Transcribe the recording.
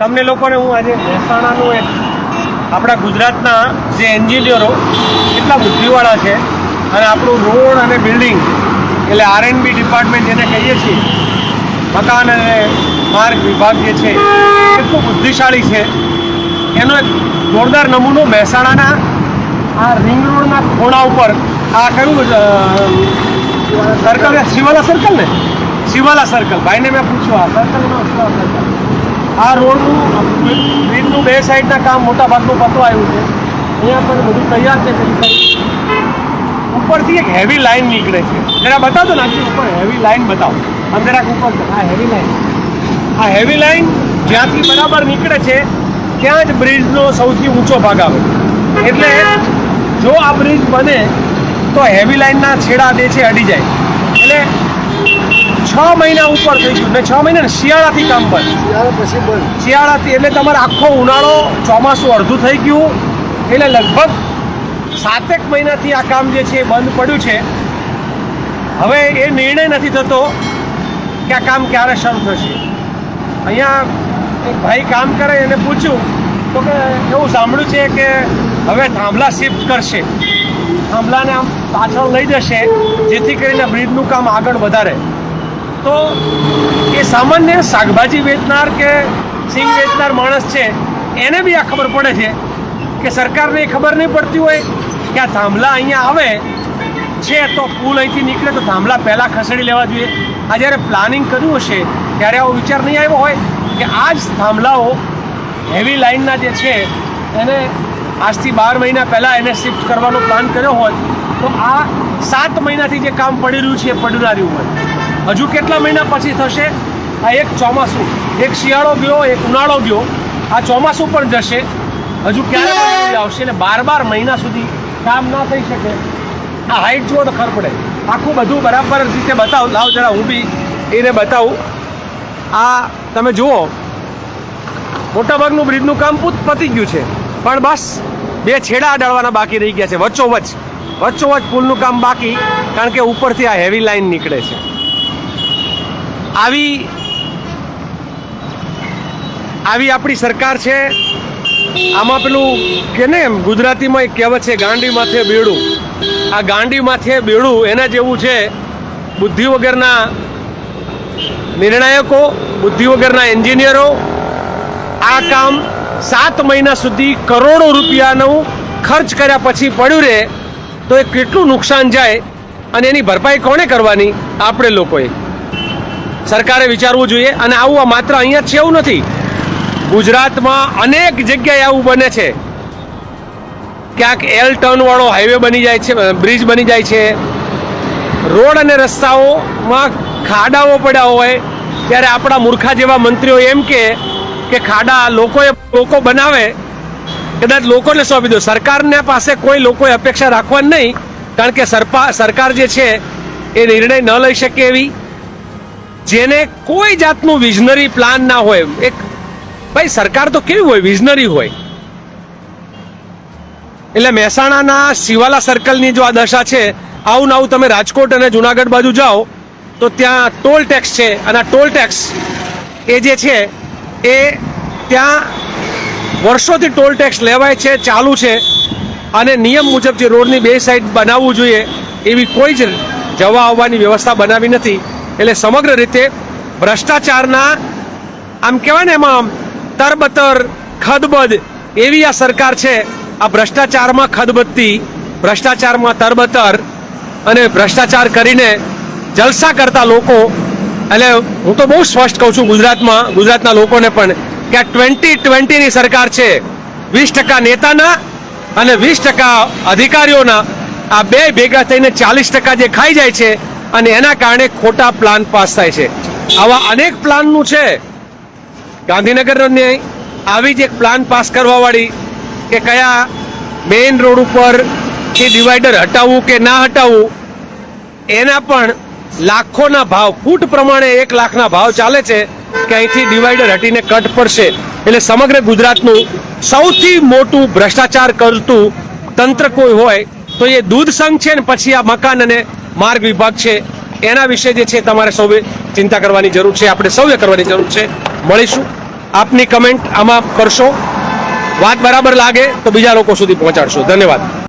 તમને લોકોને હું આજે મહેસાણાનું એક આપણા ગુજરાતના જે એન્જિનિયરો, કેટલા બુદ્ધિવાળા છે, અને આપણું રોડ અને બિલ્ડિંગ, એટલે આર એન્ડ બી ડિપાર્ટમેન્ટ જેને કહીએ છીએ, મકાન અને માર્ગ વિભાગ જે છે, કેટલું બુદ્ધિશાળી છે. એનો એક જોરદાર નમૂનો મહેસાણાના આ રિંગ રોડના ખૂણા ઉપર આ કયું સર્કલ શિવાલા સર્કલ ને? શિવાલા સર્કલ ભાઈને મેં પૂછ્યું, આ સર્કલમાં શિવાલા સર્કલ આ રોડનું બ્રિજનું બે સાઈડના કામ મોટા ભાગનું પતો આવ્યું છે. અહીંયા પણ બધું તૈયાર છે ઉપરથી એક હેવી લાઈન નીકળે છે. જરા બતાવજો ને આજે ઉપર હેવી લાઈન બતાવો. આમ જરાક ઉપર આ હેવી લાઈન આ હેવી લાઈન જ્યાંથી બરાબર નીકળે છે, ત્યાં જ બ્રિજનો સૌથી ઊંચો ભાગ આવે એટલે જો આ બ્રિજ બને, તો હેવી લાઈનના છેડા જે છે, અડી જાય. એટલે છ મહિના ઉપર થઈ ગયું. ને છ મહિના ને શિયાળાથી કામ બંધ. શિયાળાથી એટલે તમારે આખો ઉનાળો ચોમાસું અડધું થઈ ગયું. એટલે લગભગ સાતેક મહિનાથી આ કામ જે છે એ બંધ પડ્યું છે. હવે એ નિર્ણય નથી થતો કે આ કામ ક્યારે શરૂ થશે. અહીંયા એક ભાઈ કામ કરે એને પૂછ્યું તો કે એવું સાંભળ્યું છે કે હવે થાંભલા શિફ્ટ કરશે. થાંભલાને આમ પાછળ લઈ જશે જેથી કરીને બ્રિજનું કામ આગળ વધારે. તો એ સામાન્ય શાકભાજી વેચનાર કે સિંગ વેચનાર માણસ છે, એને બી આ ખબર પડે છે કે સરકારને ખબર નહીં પડતી હોય કે આ થાંભલા અહીંયા આવે છે તો પુલ અહીંથી નીકળે તો થાંભલા પહેલાં ખસેડી લેવા જોઈએ. આ જ્યારે પ્લાનિંગ કર્યું હશે, ત્યારે આવો વિચાર નહીં આવ્યો હોય કે આ જ થાંભલાઓ હેવી લાઇનના જે છે, એને આજથી બાર મહિના પહેલાં એને શિફ્ટ કરવાનો પ્લાન કર્યો હોય તો આ સાત મહિનાથી જે કામ પડી રહ્યું છે એ પડનાર્યું હોય. હજુ કેટલા મહિના પછી થશે? આ એક ચોમાસું એક શિયાળો ગયો એક ઉનાળો ગયો. આ ચોમાસું પણ જશે. હજુ ક્યારે આવશે એટલે બાર બાર મહિના સુધી કામ ના થઈ શકે. આ હાઈટ જુઓ તો ખબર પડે. આખું બધું બરાબર રીતે બતાવું. લાવ જરા હું બી એને બતાવું. આ તમે જુઓ મોટાભાગનું બ્રિજનું કામ પૂત પતી ગયું છે. પણ બસ બે છેડા અડાડવાના બાકી રહી ગયા છે. વચ્ચોવચ વચ્ચોવચ પુલનું કામ બાકી કારણ કે ઉપરથી આ હેવી લાઈન નીકળે છે. આવી આવી આપણી સરકાર છે. આમાં પેલું કે ને ગુજરાતીમાં એક કહેવત છે, ગાંડી માથે બેડું. આ ગાંડી માથે બેડું એના જેવું છે. બુદ્ધિ વગરના નિર્ણાયકો, બુદ્ધિ વગરના એન્જિનિયરો, આ કામ સાત મહિના સુધી કરોડો રૂપિયાનું ખર્ચ કર્યા પછી પડ્યું રહે, તો એ કેટલું નુકસાન જાય અને એની ભરપાઈ કોણે કરવાની? આપણે લોકોએ. સરકારે વિચારવું જોઈએ અને આવું આ માત્ર અહીંયા છે એવું નથી. ગુજરાતમાં અનેક જગ્યાએ આવું બને છે. ક્યાંક એલ ટર્નવાળો હાઈવે બની જાય છે બ્રિજ બની જાય છે. રોડ અને રસ્તાઓમાં ખાડાઓ પડ્યા હોય, ત્યારે આપણા મૂર્ખા જેવા મંત્રીઓ એમ કે કે ખાડા લોકોએ લોકો બનાવે, કદાચ લોકોને સોંપી દો. સરકારને પાસે કોઈ લોકોએ અપેક્ષા રાખવાની નહીં, કારણ કે સરપા સરકાર જે છે, એ નિર્ણય ન લઈ શકે એવી જેને કોઈ જાતનું વિઝનરી પ્લાન ના હોય, એક, ભાઈ સરકાર તો કેવી હોય વિઝનરી હોય. એટલે મહેસાણાના શિવાલા સર્કલની જો આ દશા છે, આવું ને આવું તમે રાજકોટ અને જુનાગઢ બાજુ જાઓ, તો ત્યાં ટોલ ટેક્સ છે અને ટોલ ટેક્સ એ જે છે, એ ત્યાં વર્ષોથી ટોલ ટેક્સ લેવાય છે, ચાલુ છે. અને નિયમ મુજબ જે રોડની બે સાઈડ બનાવવું જોઈએ, એવી કોઈ જ જવા આવવાની વ્યવસ્થા બનાવી નથી. એટલે સમગ્ર રીતે ભ્રષ્ટાચારના, આમ કહેવાય ને એમાં, તરબતર, ખદબદ એવી આ સરકાર છે, આ ભ્રષ્ટાચારમાં ખદબદતી, ભ્રષ્ટાચારમાં તરબતર અને ભ્રષ્ટાચાર કરીને જલસા કરતા લોકો, એટલે હું તો બહુ સ્પષ્ટ કહું છું ગુજરાતમાં, ગુજરાતના લોકોને પણ, કે આ ટ્વેન્ટી ટ્વેન્ટીની સરકાર છે, વીસ ટકા નેતાના અને વીસ ટકા અધિકારીઓના, આ બે ભેગા થઈને ચાલીસ ટકા જે ખાઈ જાય છે અને એના કારણે ખોટા પ્લાન પાસ થાય છે. આવા અનેક પ્લાનનું છે. ગાંધીનગરની આવી જ એક પ્લાન પાસ કરવાવાળી કે કયા મેઇન રોડ ઉપર કે ડિવાઈડર હટાવવું કે ના હટાવવું, એના પણ લાખોના ભાવ, ફૂટ પ્રમાણે એક લાખના ભાવ ચાલે છે કે અહીંથી ડિવાઈડર હટીને કટ પડશે. એટલે સમગ્ર ગુજરાતનું સૌથી મોટું ભ્રષ્ટાચાર કરતું તંત્ર કોઈ હોય તો એ દૂધ સંઘ છે ને પછી આ મકાન અને માર્ગ વિભાગ છે. એના વિશે જે છે તમારે સૌએ ચિંતા કરવાની જરૂર છે. આપણે સૌએ કરવાની જરૂર છે. મળીશું. આપની કમેન્ટ આમાં કરશો. વાત બરાબર લાગે તો બીજા લોકો સુધી પહોંચાડશો. ધન્યવાદ.